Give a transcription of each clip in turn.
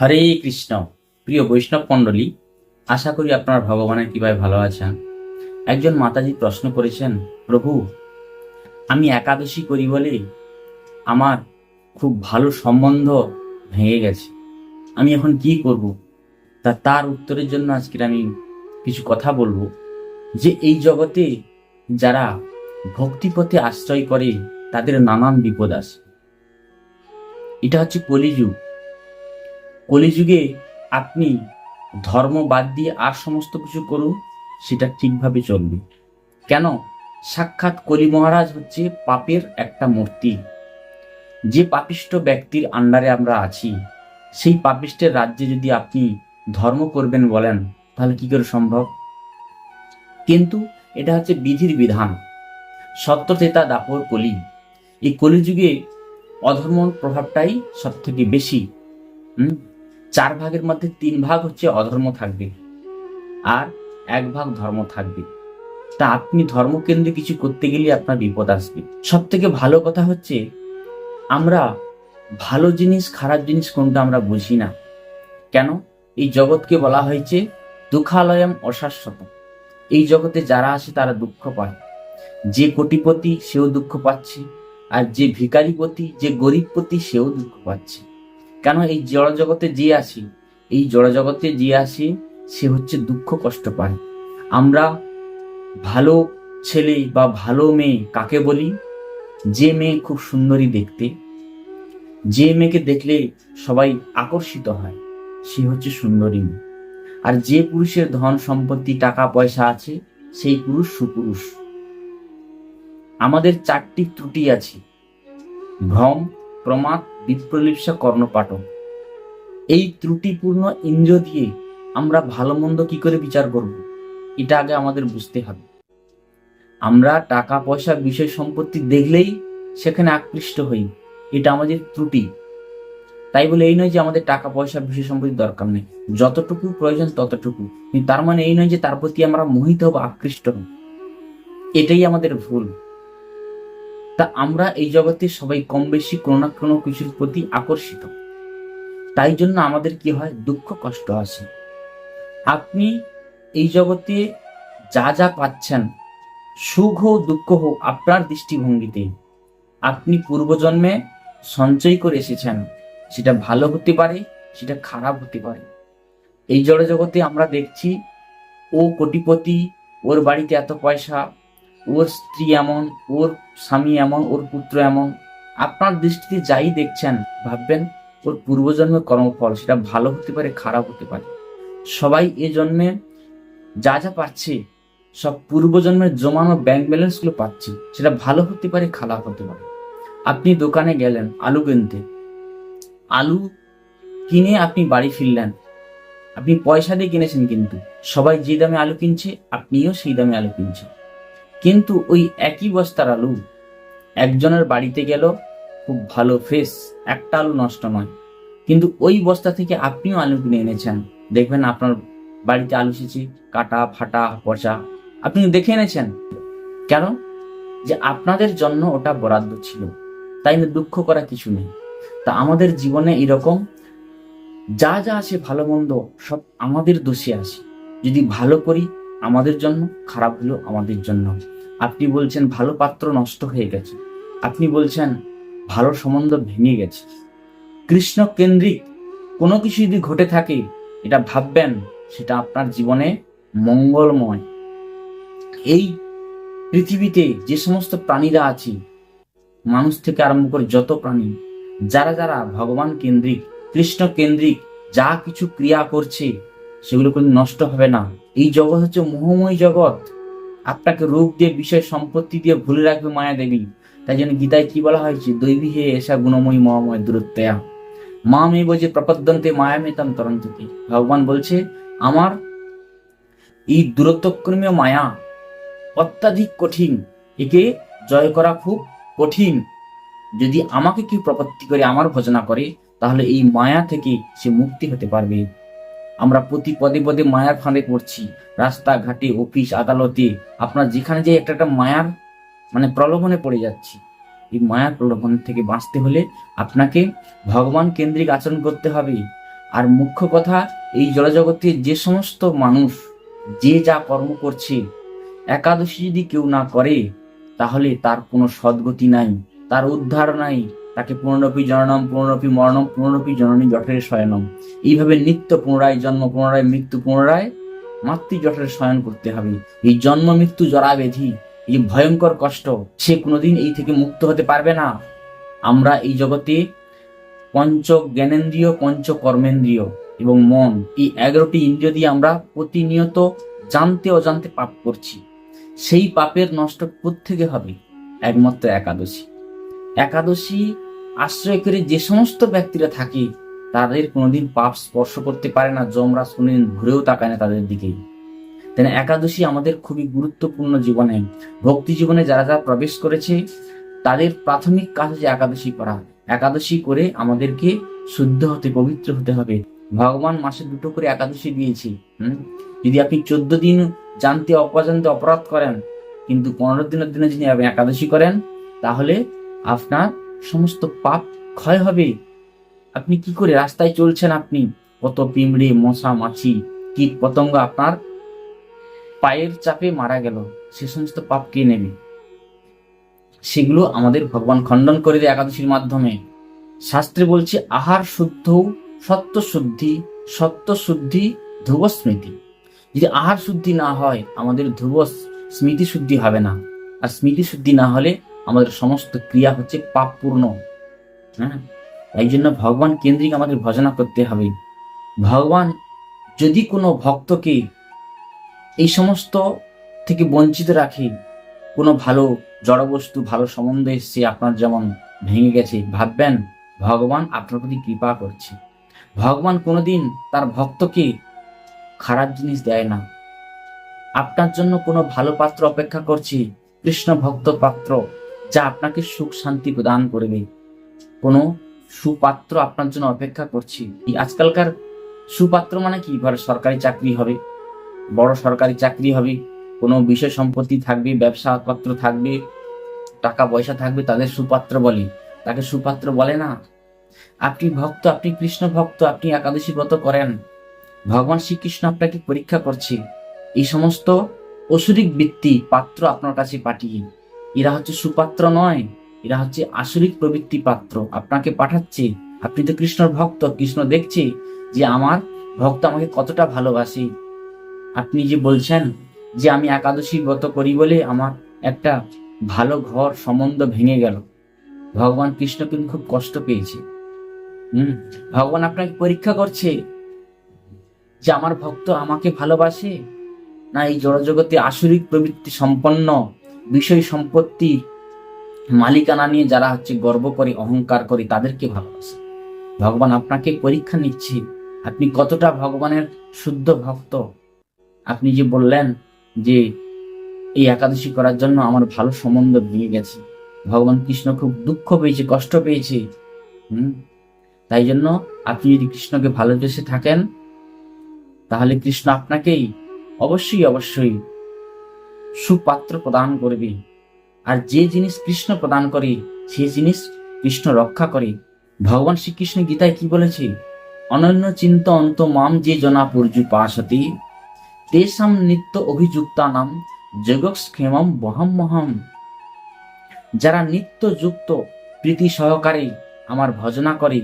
হরে কৃষ্ণ। প্রিয় বৈষ্ণব মণ্ডলী, আশা করি আপনার ভগবানের কৃপায় ভালো আছেন। একজন মাতাজি প্রশ্ন করেছেন, প্রভু, আমি একাদশী করি বলে আমার খুব ভালো সম্বন্ধ ভেঙে গেছে। আমি এখন কি করব? তা তার উত্তরের জন্য আজকের আমি কিছু কথা বলব, যে এই জগতে যারা ভক্তিপথে আশ্রয় করে, তাদের নানান বিপদ আসে। এটা হচ্ছে কলিযুগ। কলিযুগে আপনি ধর্ম বাদ দিয়ে আর সমস্ত কিছু করুন, সেটা ঠিকভাবে চলবে। কেন? সাক্ষাৎ কলি মহারাজ হচ্ছে পাপের একটা মূর্তি। যে পাপিষ্ট ব্যক্তির আন্ডারে আমরা আছি, সেই পাপিষ্টের রাজ্যে যদি আপনি ধর্ম করবেন বলেন, তাহলে কি করে সম্ভব? কিন্তু এটা হচ্ছে বিধির বিধান। সত্যতেতা দাপর কলি। এই কলিযুগে অধর্মর প্রভাবটাই সব থেকে বেশি। হুম? চার ভাগের মধ্যে তিন ভাগ হচ্ছে অধর্ম থাকবে আর এক ভাগ ধর্ম থাকবে। তা আপনি ধর্মকেন্দ্রে কিছু করতে গেলে আপনার বিপদ আসবে। সব থেকে ভালো কথা হচ্ছে, আমরা ভালো জিনিস, খারাপ জিনিস কোনটা আমরা বুঝি না। কেন? এই জগৎকে বলা হয়েছে দুঃখালয়ম অশাশ্বত। এই জগতে যারা আসে তারা দুঃখ পায়। যে কোটিপতি সেও দুঃখ পাচ্ছে, আর যে ভিকারিপতি, যে গরিবপতি সেও দুঃখ পাচ্ছে। কেন এই জড় জগতে যে আসি, এই জড় জগতে যে আসি, সে হচ্ছে দুঃখ কষ্ট পায়। আমরা ভালো ছেলে বা ভালো মেয়ে কাকে বলি? যে মেয়ে খুব সুন্দরী দেখতে, যে মেয়েকে দেখলে সবাই আকর্ষিত হয়, সে হচ্ছে সুন্দরী মেয়ে। আর যে পুরুষের ধন সম্পত্তি, টাকা, পয়সা আছে, সেই পুরুষ সুপুরুষ। আমাদের চারটি ত্রুটি আছে। ভ্রম, প্রমাদ বিপ্রলিপ্সা কর্ণপাঠক। এই ত্রুটিপূর্ণ ইন্দ্র দিয়ে আমরা ভালো মন্দ কি করে বিচার করব? এটা আগে আমাদের বুঝতে হবে। আমরা টাকা পয়সা বিষয় সম্পত্তি দেখলেই সেখানে আকৃষ্ট হই। এটা আমাদের ত্রুটি। তাই বলে এই নয় যে আমাদের টাকা পয়সা বিষয় সম্পত্তির দরকার নেই। যতটুকু প্রয়োজন ততটুকু। কিন্তু তার মানে এই নয় যে তার প্রতি আমরা মোহিত বা আকৃষ্ট হব। এটাই আমাদের ভুল। তা আমরা এই জগতে সবাই কম বেশি কোনো না কোনো কিছুর প্রতি আকর্ষিত। তাই জন্য আমাদের কি হয়? দুঃখ, কষ্ট আসে। আপনি এই জগতে যা যা পাচ্ছেন, সুখ হোক, দুঃখ হোক, আপনার দৃষ্টিভঙ্গিতে আপনি পূর্বজন্মে সঞ্চয় করে এসেছেন, সেটা ভালো হতে পারে, সেটা খারাপ হতে পারে। এই জড় জগতে আমরা দেখছি, ও কোটিপতি, ওর বাড়িতে এত পয়সা ওর স্ত্রী এমন, ওর স্বামী এমন, ওর পুত্র এমন। আপনার দৃষ্টিতে যাই দেখছেন, ভাববেন ওর পূর্বজন্মের কর্মফল, সেটা ভালো হতে পারে, খারাপ হতে পারে। সবাই এ জন্মে যা যা পাচ্ছে, সব পূর্বজন্মের জমানো ব্যাংক ব্যালেন্সগুলো পাচ্ছে, সেটা ভালো হতে পারে, খারাপ হতে পারে। আপনি দোকানে গেলেন, আলু কিনতে। আলু কিনে আপনি বাড়ি ফিরলেন। আপনি পয়সা দিয়ে কিনেছেন কিন্তু। সবাই যে দামে আলু কিনছে, আপনিও সেই দামে আলু কিনছেন। কিন্তু ওই একই বস্তার আলু। একজনের বাড়িতে গেল, খুব ভালো, ফ্রেশ, একটা আলু নষ্ট নয়। কিন্তু ওই বস্তা থেকে আপনিও আলু কিনে এনেছেন। দেখবেন আপনার বাড়িতে আলু এসেছে কাটা, ফাটা, পচা, আপনি দেখে এনেছেন। কেন? যে আপনাদের জন্য ওটা বরাদ্দ ছিল। তাই না দুঃখ করা কিছু নেই। তা আমাদের জীবনে এরকম, যা যা আছে ভালো মন্দ, সব আমাদের দোষে আসে যদি ভালো করি আমাদের জন্য, খারাপ হলো আমাদের জন্য। আপনি বলছেন, ভালো পাত্র নষ্ট হয়ে গেছে। আপনি বলছেন, ভালো সম্বন্ধ ভেঙে গেছে। কৃষ্ণ কেন্দ্রিক, কোনো কিছু যদি ঘটে থাকে, এটা ভাববেন, সেটা আপনার জীবনে মঙ্গলময়। এই পৃথিবীতে যে সমস্ত প্রাণীরা আছে, মানুষ থেকে আরম্ভ করে যত প্রাণী, যারা যারা ভগবান কেন্দ্রিক, কৃষ্ণ কেন্দ্রিক, যা কিছু ক্রিয়া করছে সেগুলো কিন্তু নষ্ট হবে না। এই জগৎ হচ্ছে মোহময় জগৎ। আপনাকে রূপ দিয়ে, বিষয়, সম্পত্তি দিয়ে ভুলে রাখবে মায়া দেবী। তাই জন্য গীতায় কি বলা হয়েছে? দৈবী হে এসা গুণময়ী মহাময় দূরত্বয়া। মা মেয়ে বলছে প্রপদ্যন্তে মায়ামেতাম তরন্ততে। ভগবান বলছে, আমার এই দূরত্বক্রমীয় মায়া অত্যাধিক কঠিন। একে জয় করা খুব কঠিন। যদি আমাকে কেউ প্রপত্তি করে, আমার ভজনা করে, তাহলে এই মায়া থেকে সে মুক্তি হতে পারবে। আমরা প্রতি পদে পদে মায়ার ফাঁদে পড়ছি। রাস্তাঘাটে, অফিস, আদালতে, আপনার যেখানে যে একটা একটা মায়ার মানে প্রলোভনে পড়ে যাচ্ছি। এই মায়ার প্রলোভন থেকে বাঁচতে হলে আপনাকে ভগবান কেন্দ্রিক আচরণ করতে হবে। আর মুখ্য কথা, এই জড়জগতে যে সমস্ত মানুষ যে যা কর্ম করছে, একাদশী যদি কেউ না করে, তাহলে তার কোনো সদ্গতি নাই, তার উদ্ধার নাই তাকে পুনরপি জননম পুনরপি মরণম পুনরপি জননী জঠরে শয়নম। এইভাবে নিত্য পুনরায় জন্ম, পুনরায় মৃত্যু, পুনরায় মাতৃ জঠরে শয়ন করতে হবে। এই জন্ম মৃত্যু জরা ব্যাধি এই ভয়ঙ্কর কষ্ট, সে কোনোদিন এই থেকে মুক্ত হতে পারবে না। আমরা এই জগতে পঞ্চ জ্ঞানেন্দ্রিয় পঞ্চ কর্মেন্দ্রিয় এবং মন, এই এগারোটি ইন্দ্রিয় দিয়ে আমরা প্রতিনিয়ত জানতে, অজান্তে পাপ করছি। সেই পাপের নষ্ট থেকে হবে? একমাত্র একাদশী। একাদশী আশ্রয় করে যে সমস্ত ব্যক্তিরা থাকে, তাদের কোনোদিন পাপ স্পর্শ করতে পারে না, যমরাজ কোনোদিন ঘুরেও তাকায় না তাদের দিকেই তাই একাদশী আমাদের খুবই গুরুত্বপূর্ণ জীবনে। ভক্তি জীবনে যারা যারা প্রবেশ করেছে, তাদের প্রাথমিক কাজ হচ্ছে একাদশী করা একাদশী করে আমাদেরকে শুদ্ধ হতে, পবিত্র হতে হবে। ভগবান মাসে দুটো করে একাদশী দিয়েছি যদি আপনি চোদ্দ দিন জানতে, অপজানতে অপরাধ করেন, কিন্তু পনেরো দিনের দিনে আপনি একাদশী করেন, তাহলে আপনার সমস্ত পাপ ক্ষয় হবে। আপনি কি করে রাস্তায় চলছেন আপনি? কত পিমড়ে, মশা, মাছি, কীট পতঙ্গ আপনার পায়ের চাপে মারা গেল। সে সমস্ত পাপ কে নেবে? সেগুলো আমাদের ভগবান খণ্ডন করে দেয় একাদশীর মাধ্যমে। শাস্ত্রে বলছে, আহার শুদ্ধ সত্য শুদ্ধি সত্য শুদ্ধি ধ্রুব স্মৃতি। যদি আহার শুদ্ধি না হয়, আমাদের ধ্রুব স্মৃতি শুদ্ধি হবে না। আর স্মৃতি শুদ্ধি না হলে আমাদের সমস্ত ক্রিয়া হচ্ছে পাপপূর্ণ হ্যাঁ? এই জন্য ভগবান কেন্দ্রিক আমাদের ভজনা করতে হবে। ভগবান যদি কোনো ভক্তকে এই সমস্ত থেকে বঞ্চিত রাখে, কোনো ভালো জড়বস্তু ভালো সম্বন্ধ এসছে, আপনার যেমন ভেঙে গেছে, ভাববেন ভগবান আপনার প্রতি কৃপা করছে। ভগবান কোনোদিন তার ভক্তকে খারাপ জিনিস দেয় না। আপনার জন্য কোনো ভালো পাত্র অপেক্ষা করছে, কৃষ্ণ ভক্ত পাত্র। যা আপনাকে সুখ শান্তি প্রদান করবে। কোনো সুপাত্র আপনার জন্য অপেক্ষা করছি। আজকালকার সুপাত্র মানে কি? ধর সরকারি চাকরি হবে, বড় সরকারি চাকরি হবে, কোনো বিষয় সম্পত্তি থাকবে, ব্যবসা পাত্র থাকবে, টাকা পয়সা থাকবে, তাদের সুপাত্র বলে। তাকে সুপাত্র বলে না। আপনি ভক্ত, আপনি কৃষ্ণ ভক্ত, আপনি একাদশী ব্রত করেন। ভগবান শ্রীকৃষ্ণ আপনাকে পরীক্ষা করছে। এই সমস্ত অসুরিক বৃত্তি পাত্র আপনার কাছে পাঠিয়ে। এরা হচ্ছে সুপাত্র নয়, এরা হচ্ছে আসরিক প্রবৃত্তি পাত্র। আপনাকে পাঠাচ্ছে। আপনি তো কৃষ্ণর ভক্ত, কৃষ্ণ দেখছে যে আমার ভক্ত আমাকে কতটা ভালোবাসে। আপনি যে বলছেন যে আমি একাদশী ব্রত করি বলে আমার একটা ভালো ঘর, সম্বন্ধ ভেঙে গেল। ভগবান কৃষ্ণ কিন্তু খুব কষ্ট পেয়েছে। হুম, ভগবান আপনাকে পরীক্ষা করছে যে আমার ভক্ত আমাকে ভালোবাসে? না এই জড়জগতে আসরিক প্রবৃত্তি সম্পন্ন বিষয় সম্পত্তি মালিকানা নিয়ে যারা হচ্ছে গর্ব করে, অহংকার করে, তাদেরকে ভালোবাসে। ভগবান আপনাকে পরীক্ষা নিচ্ছে। আপনি কতটা ভগবানের শুদ্ধ ভক্ত? আপনি যে বললেন যে এই একাদশী করার জন্য আমার ভালো সম্বন্ধ ভেঙে গেছে। ভগবান কৃষ্ণ খুব দুঃখ পেয়েছে, কষ্ট পেয়েছে। হুম? তাই জন্য আপনি যদি কৃষ্ণকে ভালোবেসে থাকেন, তাহলে কৃষ্ণ আপনাকেই অবশ্যই অবশ্যই সুপাত্র প্রদান করবে। আর যে জিনিস কৃষ্ণ প্রদান করে, সে জিনিস কৃষ্ণ রক্ষা করে। ভগবান শ্রীকৃষ্ণ গীতায় কি বলেছে? অনন্য চিন্ত অন্ত মাম যে জনা পর্যু পাশতি। তেসাম নিত্য অভিযুক্তা নাম যোগক্ষেমম বহম মহম। যারা নিত্য যুক্ত প্রীতি সহকারে আমার ভজনা করে,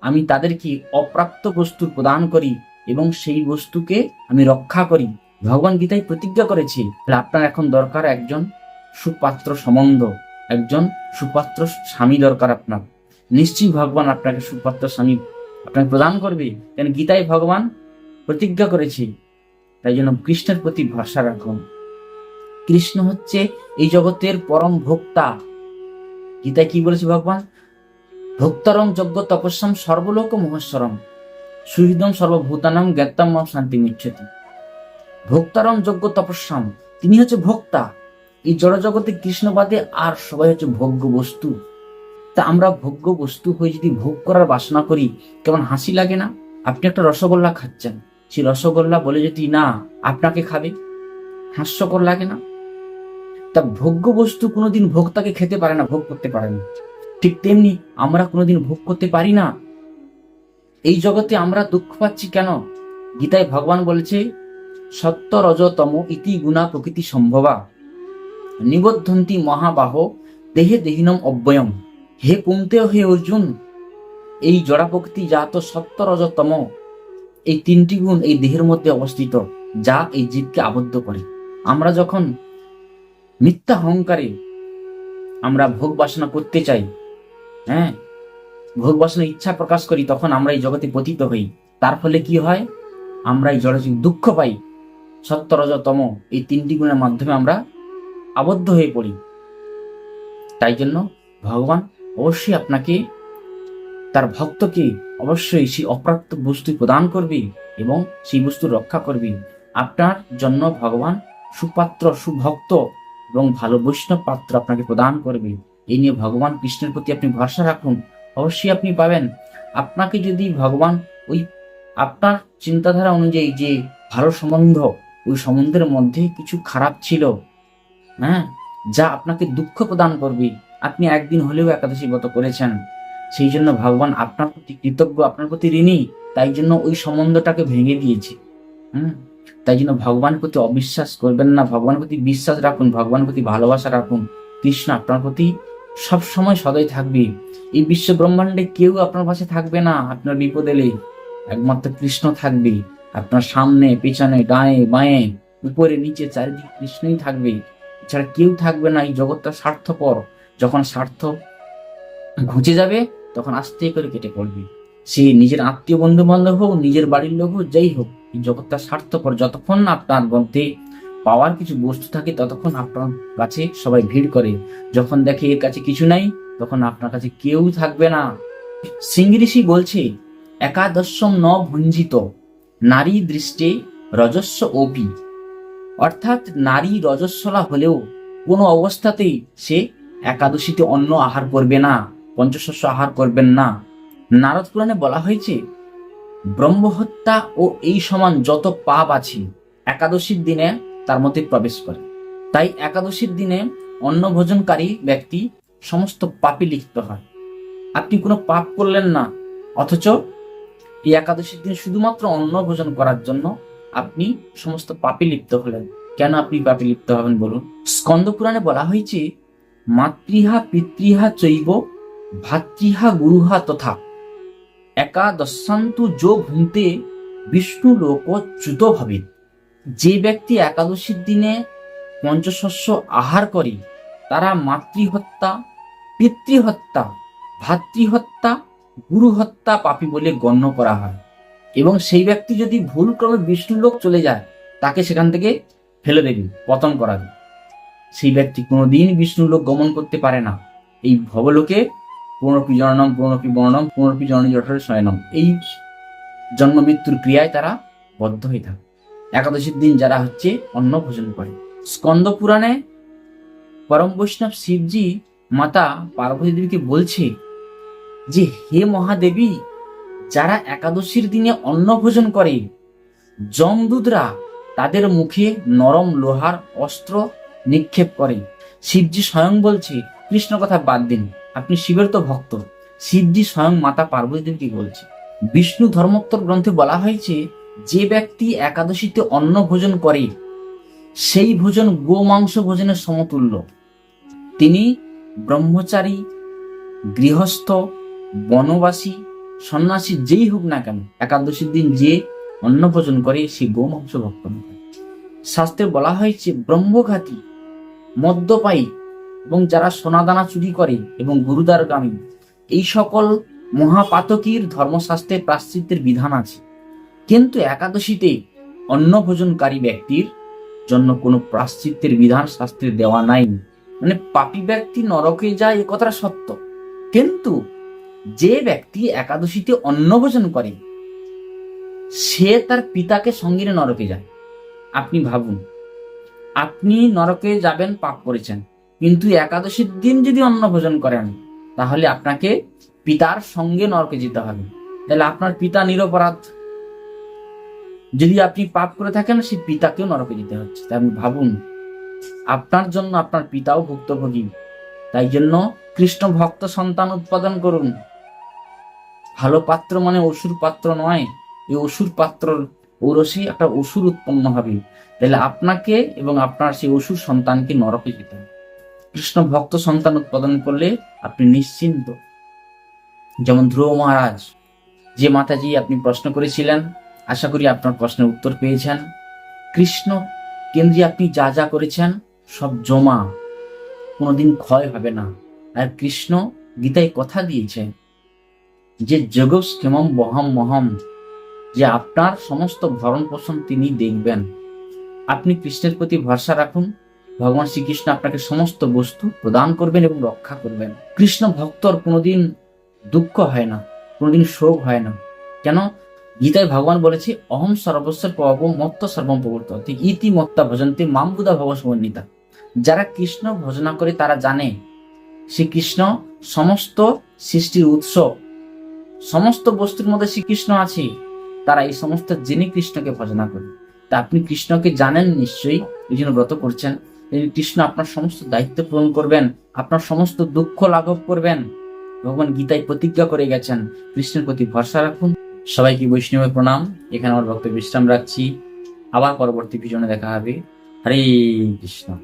আমি তাদেরকে অপ্রাপ্ত বস্তু প্রদান করি এবং সেই বস্তুকে আমি রক্ষা করি। ভগবান গীতায় প্রতিজ্ঞা করেছে আপনার এখন দরকার একজন সুপাত্র সম্বন্ধ একজন সুপাত্র স্বামী দরকার আপনার। নিশ্চয়ই ভগবান আপনাকে সুপাত্র স্বামী আপনাকে প্রদান করবে কেন গীতায় ভগবান প্রতিজ্ঞা করেছে। তাই জন্য কৃষ্ণের প্রতি ভরসা রাখুন। কৃষ্ণ হচ্ছে এই জগতের পরম ভোক্তা। গীতায় কি বলেছে ভগবান? ভোক্তারম যজ্ঞ তপস্যাম সর্বলোক মহেশ্বরম। সুহৃদম সর্বভূতানাম জ্ঞাতাম শান্তি মিচ্ছতি ভোক্তারম যজ্ঞ তপস্যাম। তিনি হচ্ছে ভোক্তা। এই জড়জগতে কৃষ্ণবাদে আর সবাই হচ্ছে ভোগ্য বস্তু। তা আমরা ভোগ্য বস্তু হয়ে যদি ভোগ করার বাসনা করি, কেমন হাসি লাগে না? আপনি একটা রসগোল্লা খাচ্ছেন। সেই রসগোল্লা বলে যদি না, আপনাকে খাবে। হাস্যকর লাগে না? তা ভোগ্য বস্তু কোনোদিন ভোক্তাকে খেতে পারে না, ভোগ করতে পারে না। ঠিক তেমনি আমরা কোনোদিন ভোগ করতে পারি না। এই জগতে আমরা দুঃখ পাচ্ছি কেন? গীতায় ভগবান বলেছে সত্য রজতম ইতি গুণা প্রকৃতি সম্ভবা। নিবদ্ধন্তি মহাবাহ, দেহে দেহিনম অব্যয়ম হে কুমতে হে অর্জুন, এই জড়া প্রকৃতি যা তো সত্য রজতম এই তিনটি গুণ এই দেহের মধ্যে অবস্থিত, যা এই জীবকে আবদ্ধ করে। আমরা যখন মিথ্যা অহংকারে আমরা ভোগ বাসনা করতে চাই হ্যাঁ ভোগ বাসনা ইচ্ছা প্রকাশ করি, তখন আমরা এই জগতে পতিত হই। তার ফলে কি হয়? আমরা এই জড়ে দুঃখ পাই। সত্য রজতম এই তিনটি গুণের মাধ্যমে আমরা আবদ্ধ হয়ে পড়ি। তাই জন্য ভগবান অবশ্যই আপনাকে, তার ভক্তকে অবশ্যই সেই অপ্রাপ্ত বস্তু প্রদান করবে এবং সেই বস্তু রক্ষা করবে। আপনার জন্য ভগবান সুপাত্র, সুভক্ত এবং ভালো বৈষ্ণব পাত্র আপনাকে প্রদান করবে। এই নিয়ে ভগবান কৃষ্ণের প্রতি আপনি ভরসা রাখুন। অবশ্যই আপনি পাবেন। আপনাকে যদি ভগবান ওই আপনার চিন্তাধারা অনুযায়ী যে ভালো সম্বন্ধ ওই সম্বন্ধের মধ্যে কিছু খারাপ ছিল হ্যাঁ যা আপনাকে দুঃখ প্রদান করবে। আপনি একদিন হলেও একাদশী ব্রত করেছেন। সেই জন্য ভগবান আপনার প্রতি কৃতজ্ঞ, আপনার প্রতি ঋণী। তাই জন্য ওই সম্বন্ধটাকে ভেঙে দিয়েছে, হুম? তাই জন্য ভগবানের প্রতি অবিশ্বাস করবেন না ভগবানের প্রতি বিশ্বাস রাখুন ভগবানের প্রতি ভালোবাসা রাখুন। কৃষ্ণ আপনার প্রতি সব সময় সদয় থাকবে। এই বিশ্ব ব্রহ্মাণ্ডে কেউ আপনার পাশে থাকবে না, আপনার বিপদ এলে। একমাত্র কৃষ্ণ থাকবে। আপনার সামনে, পেছনে ডায়ে বাঁয়ে, উপরে, নিচে, চারিদিকে কৃষ্ণই থাকবে। এছাড়া কেউ থাকবে না, এই জগৎটা স্বার্থপর। যখন স্বার্থ ঘুচে যাবে, তখন আস্তে করে কেটে পড়বে। সে নিজের আত্মীয় বন্ধু বান্ধব হোক, নিজের বাড়ির লোক হোক, যাই হোক, এই জগৎটা স্বার্থপর। যতক্ষণ না আপনার মধ্যে পাওয়ার কিছু বস্তু থাকে, ততক্ষণ আপনার কাছে সবাই ভিড় করে। যখন দেখে এর কাছে কিছু নাই, তখন আপনার কাছে কেউ থাকবে না। সিংহ বলছে, একাদশম ন ভঞ্জিত নারী দৃষ্টে রজস্ব ওপি অর্থাৎ নারী রজস্বলা হলেও কোনো অবস্থাতেই সে একাদশীতে অন্ন আহার করবে না, পঞ্চশস্য আহার করবেন না। নারদ পুরাণে বলা হয়েছে, ব্রহ্মহত্যা ও এই সমান যত পাপ আছে, একাদশীর দিনে তার মধ্যে প্রবেশ করে। তাই একাদশীর দিনে অন্ন ভোজনকারী ব্যক্তি সমস্ত পাপে লিপ্ত হয়। আপনি কোনো পাপ করলেন না, অথচ এই একাদশীর দিন শুধুমাত্র অন্ন ভোজন করার জন্য আপনি সমস্ত পাপে লিপ্ত হলেন। কেন আপনি পাপে লিপ্ত হবেন বলুন? স্কন্দ পুরাণে বলা হয়েছে, মাতৃহা পিতৃহা চৈব, ভাতৃহা গুরুহা তথা। একাদশান্তু যো ভুনতে বিষ্ণু লোক চ্যুত ভাবে যে ব্যক্তি একাদশীর দিনে পঞ্চশস্য আহার করে, তারা মাতৃহত্যা, পিতৃহত্যা, ভাতৃহত্যা গুরু হত্যা পাপী বলে গণ্য করা হয়। এবং সেই ব্যক্তি যদি ভুল ক্রমে বিষ্ণুলোক চলে যায়, তাকে সেখান থেকে ফেলে দেবে, পতন করাবে। সেই ব্যক্তি কোনোদিন বিষ্ণুলোক গমন করতে পারে না। এই ভবলোকে পুনরপি জননম পুনরপি বর্ণম পুনরপি জননী জঠরে শয়নম। এই জন্ম মৃত্যুর ক্রিয়ায় তারা বদ্ধ হয়ে থাকে। একাদশীর দিন যারা হচ্ছে অন্ন ভোজন করে। স্কন্দ পুরাণে পরম বৈষ্ণব শিবজি মাতা পার্বতী দেবীকে বলছে যে হে মহাদেবী, যারা একাদশীর দিনে অন্ন ভোজন করে, যমদূতরা তাদের মুখে নরম লোহার অস্ত্র নিক্ষেপ করে। শিবজি স্বয়ং বলছে, কৃষ্ণ কথা বাদ দিন, আপনি শিবের তো ভক্ত। শিবজি স্বয়ং মাতা পার্বতী দেবীকে বলছে, বিষ্ণু ধর্মোত্তর গ্রন্থে বলা হয়েছে, যে ব্যক্তি একাদশীতে অন্ন ভোজন করে, সেই ভোজন গোমাংস ভোজনের সমতুল্য। তিনি ব্রহ্মচারী, গৃহস্থ বনবাসী, সন্ন্যাসী যেই হোক না কেন, একাদশীর দিন যে অন্ন ভোজন করে, সে গোমাংস ভক্ষণ করে। শাস্ত্রে বলা হয়েছে, ব্রহ্মঘাতী, মদ্যপায়ী এবং যারা সোনাদানা চুরি করে এবং গুরুদারগামী এই সকল মহাপাতকীর ধর্মশাস্ত্রে প্রাশ্চিত্যের বিধান আছে। কিন্তু একাদশীতে অন্ন ভোজনকারী ব্যক্তির জন্য কোনো প্রাশ্চিত্যের বিধান শাস্ত্রে দেওয়া নাই। মানে পাপী ব্যক্তি নরকে যায়, এ কথাটা সত্য। কিন্তু যে ব্যক্তি একাদশীতে অন্ন ভোজন করে, সে তার পিতাকে সঙ্গে নিয়ে নরকে যায়। আপনি ভাবুন, আপনি নরকে যাবেন, পাপ করেছেন, কিন্তু একাদশীর দিন যদি অন্ন ভোজন করেন, তাহলে আপনাকে পিতার সঙ্গে নরকে যেতে হবে। তাহলে আপনার পিতা নিরপরাধ। যদি আপনি পাপ করে থাকেন সেই পিতাকেও নরকে যেতে হচ্ছে। তাই আপনি ভাবুন, আপনার জন্য আপনার পিতাও ভুক্তভোগী। তাই জন্য কৃষ্ণ ভক্ত সন্তান উৎপাদন করুন। ভালো পাত্র মানে অসুর পাত্র নয়। এই অসুর পাত্র ঔরসী একটা অসুর উৎপন্ন হবে। তাহলে আপনাকে এবং আপনার সেই অসুর সন্তানকে নরকে যেতে হবে। কৃষ্ণ ভক্ত সন্তান উৎপাদন করলে আপনি নিশ্চিন্ত। যেমন ধ্রুব মহারাজ, যে মাতাজি আপনি প্রশ্ন করেছিলেন, আশা করি আপনার প্রশ্নের উত্তর পেয়েছেন। কৃষ্ণ, কেন্দ্রে আপনি যা যা করেছেন, সব জমা। কোনোদিন ক্ষয় হবে না। আর কৃষ্ণ গীতায় কথা দিয়েছে যে জগৎ কেমম বহম মহম, যে আপনার সমস্ত ভরণ পোষণ তিনি দেখবেন। আপনি কৃষ্ণের প্রতি ভরসা রাখুন, ভগবান শ্রীকৃষ্ণ আপনাকে সমস্ত বস্তু প্রদান করবেন এবং রক্ষা করবেন। কৃষ্ণ ভক্তর কোনোদিন দুঃখ হয় না, কোনোদিন শোক হয় না। কেন? গীতায় ভগবান বলেছে, অহম সর্বস্ব পব মত্ত সর্বম প্রবর্ত ইতি মত্তা ভজন্তে মামবুদা ভব সমন্বিতা যারা কৃষ্ণ ভজনা করে তারা জানে, শ্রীকৃষ্ণ সমস্ত সৃষ্টির উৎস সমস্ত বস্তুর মধ্যে শ্রীকৃষ্ণ আছে, তারা এই সমস্ত জেনে কৃষ্ণকে ভজনা করে। তা আপনি কৃষ্ণকে জানেন নিশ্চয়ই, এই জন্য ব্রত করছেন। কৃষ্ণ আপনার সমস্ত দায়িত্ব পূরণ করবেন, আপনার সমস্ত দুঃখ লাঘব করবেন। ভগবান গীতায় প্রতিজ্ঞা করে গেছেন, কৃষ্ণের প্রতি ভরসা রাখুন। সবাইকে বৈষ্ণবের প্রণাম। এখানে আমার ভক্ত বিশ্রাম রাখছি। আবার পরবর্তী ভিজনে দেখা হবে। হরে কৃষ্ণ।